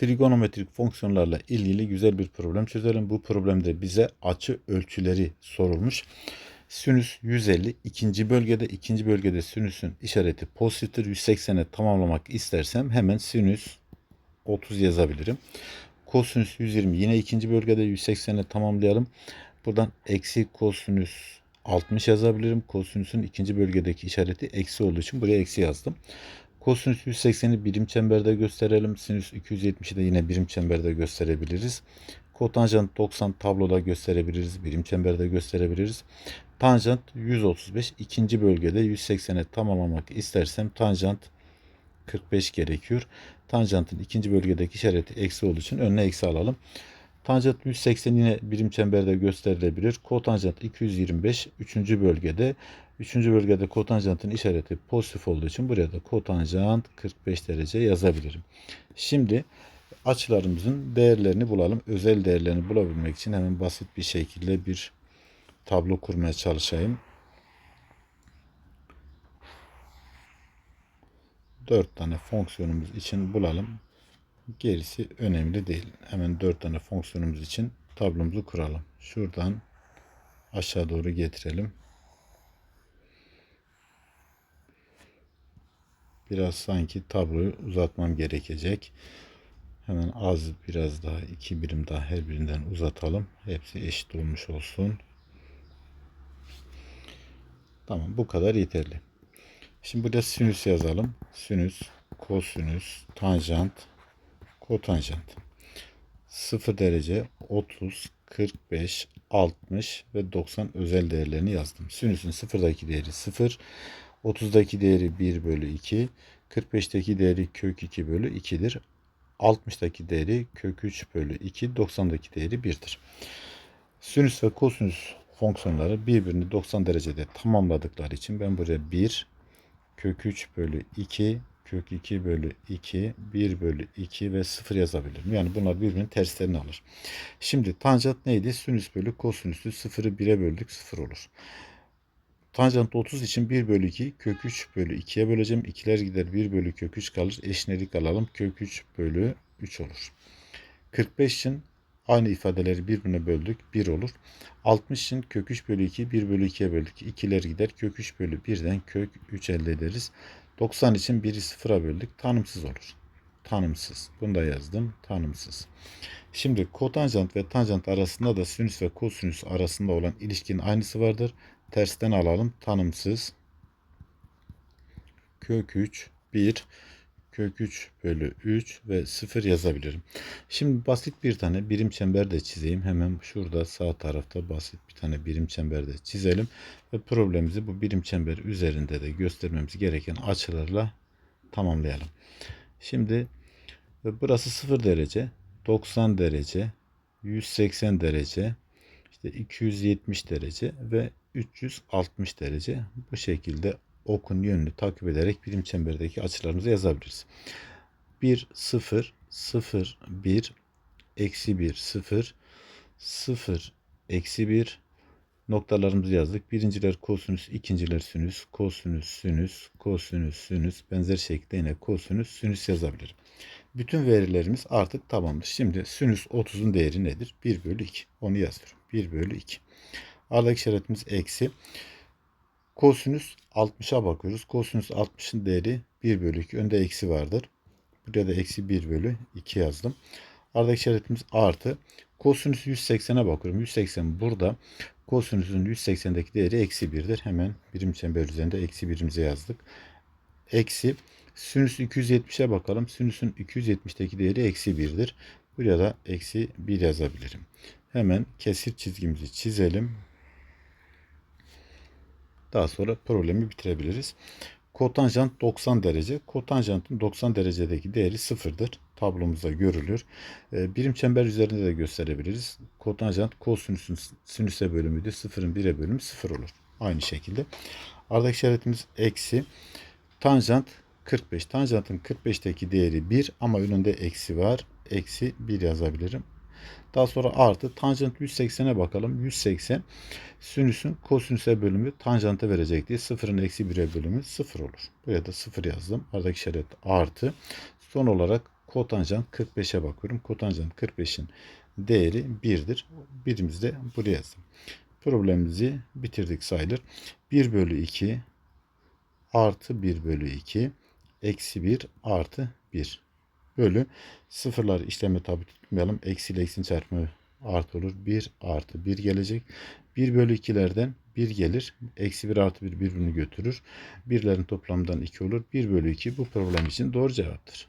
trigonometrik fonksiyonlarla ilgili güzel bir problem çözelim. Bu problemde bize açı ölçüleri sorulmuş. Sinüs 150 ikinci bölgede ikinci bölgede sinüsün işareti pozitiftir. 180'e tamamlamak istersem hemen sinüs 30 yazabilirim. Kosinüs 120 yine ikinci bölgede 180'e tamamlayalım. Buradan eksi kosinüs 60 yazabilirim. Kosinüsün ikinci bölgedeki işareti eksi olduğu için buraya eksi yazdım. Kosinüs 180'i birim çemberde gösterelim. Sinüs 270'i de yine birim çemberde gösterebiliriz. Kotanjant 90 tabloda gösterebiliriz. Birim çemberde gösterebiliriz. Tanjant 135 ikinci bölgede 180'e tamamlamak istersem tanjant 45 gerekiyor. Tanjantın ikinci bölgedeki işareti eksi olduğu için önüne eksi alalım. Tanjant 180 yine birim çemberde gösterilebilir. Kotanjant 225 üçüncü bölgede. Üçüncü bölgede kotanjantın işareti pozitif olduğu için buraya da kotanjant 45 derece yazabilirim. Şimdi açılarımızın değerlerini bulalım. Özel değerlerini bulabilmek için hemen basit bir şekilde bir tablo kurmaya çalışayım. 4 tane fonksiyonumuz için bulalım. Gerisi önemli değil. Hemen 4 tane fonksiyonumuz için tablomuzu kuralım. Şuradan aşağı doğru getirelim. Biraz sanki tabloyu uzatmam gerekecek. Hemen az biraz daha iki birim daha her birinden uzatalım. Hepsi eşit olmuş olsun. Tamam bu kadar yeterli. Şimdi burada sinüs yazalım. Sinüs, kosinüs, tanjant, kotanjant. 0 derece, 30, 45, 60 ve 90 özel değerlerini yazdım. Sinüsün sıfırdaki değeri 0, 30'daki değeri 1 bölü 2, 45'teki değeri kök 2 bölü 2'dir. 60'daki değeri kök 3 bölü 2, 90'daki değeri 1'dir. Sinüs ve kosinüs fonksiyonları birbirini 90 derecede tamamladıkları için ben buraya 1 kök 3 bölü 2 kök 2 bölü 2 1 bölü 2 ve 0 yazabilirim. Yani bunlar birbirinin terslerini alır. Şimdi tanjant neydi? Sinüs bölü kosinüsü 0'ı 1'e böldük 0 olur. Tanjant 30 için 1 bölü 2 kök 3 bölü 2'ye böleceğim. İkiler gider 1 bölü kök 3 kalır. Eşnelik alalım. Kök 3 bölü 3 olur. 45 için aynı ifadeleri birbirine böldük. 1 olur. 60 için kök 3 bölü 2 1 bölü 2'ye böldük. İkiler gider. Kök 3 bölü 1'den kök 3 elde ederiz. 90 için 1'i 0'a böldük. Tanımsız olur. Tanımsız. Bunu da yazdım. Tanımsız. Şimdi kotanjant ve tanjant arasında da sinüs ve kosinüs arasında olan ilişkinin aynısı vardır. Tersten alalım. Tanımsız. Kök 3 1 kök 3 bölü 3 ve 0 yazabilirim. Şimdi basit bir tane birim çember de çizeyim. Hemen şurada sağ tarafta basit bir tane birim çember de çizelim. Ve problemimizi bu birim çember üzerinde de göstermemiz gereken açılarla tamamlayalım. Şimdi burası 0 derece, 90 derece, 180 derece, işte 270 derece ve 360 derece bu şekilde okun yönünü takip ederek birim çemberdeki açılarımızı yazabiliriz. 1, 0, 0, 1, eksi 1, 0, 0, eksi 1 noktalarımızı yazdık. Birinciler kosinüs, ikinciler sinüs, kosinüs, sinüs, kosinüs, sinüs benzer şekilde yine kosinüs, sinüs yazabilirim. Bütün verilerimiz artık tamamdır. Şimdi sinüs 30'un değeri nedir? 1 bölü 2. Onu yazıyorum. 1 bölü 2. Aradaki işaretimiz eksi. Kosinüs 60'a bakıyoruz. Kosinüs 60'ın değeri 1 bölü 2. Önde eksi vardır. Buraya da eksi 1 bölü 2 yazdım. Aradaki işaretimiz artı. Kosinüs 180'e bakıyorum. 180 burada. Kosinüsün 180'deki değeri eksi 1'dir. Hemen birim çember üzerinde eksi birimize yazdık. Eksi sinüs 270'e bakalım. Sinüsün 270'deki değeri eksi 1'dir. Buraya da eksi 1 yazabilirim. Hemen kesir çizgimizi çizelim. Daha sonra problemi bitirebiliriz. Kotanjant 90 derece. Kotanjantın 90 derecedeki değeri sıfırdır. Tablomuzda görülür. Ee, birim çember üzerinde de gösterebiliriz. Kotanjant kosinüsün sinüse bölümüydü. Sıfırın 1'e bölümü sıfır olur. Aynı şekilde. Aradaki işaretimiz eksi. Tanjant 45. Tanjantın 45'teki değeri 1 ama önünde eksi var. Eksi 1 yazabilirim. Daha sonra artı tanjant 180'e bakalım. 180 sinüsün kosinüse bölümü tanjanta verecek diye sıfırın eksi 1'e bölümü 0 olur. Buraya da 0 yazdım. Aradaki işaret artı. Son olarak Kotanjant 45'e bakıyorum. Kotanjant 45'in değeri 1'dir. Birimizi de buraya yazdım. Problemimizi bitirdik sayılır. 1 bölü 2 artı 1 bölü 2 eksi 1 artı 1 bölü sıfırlar işleme tabi tutmayalım. Eksi ile eksinin çarpımı artı olur. 1 artı 1 gelecek. 1 bölü 2'lerden 1 gelir. Eksi 1 artı 1 birbirini götürür. Birlerin toplamından 2 olur. 1 bölü 2 bu problem için doğru cevaptır.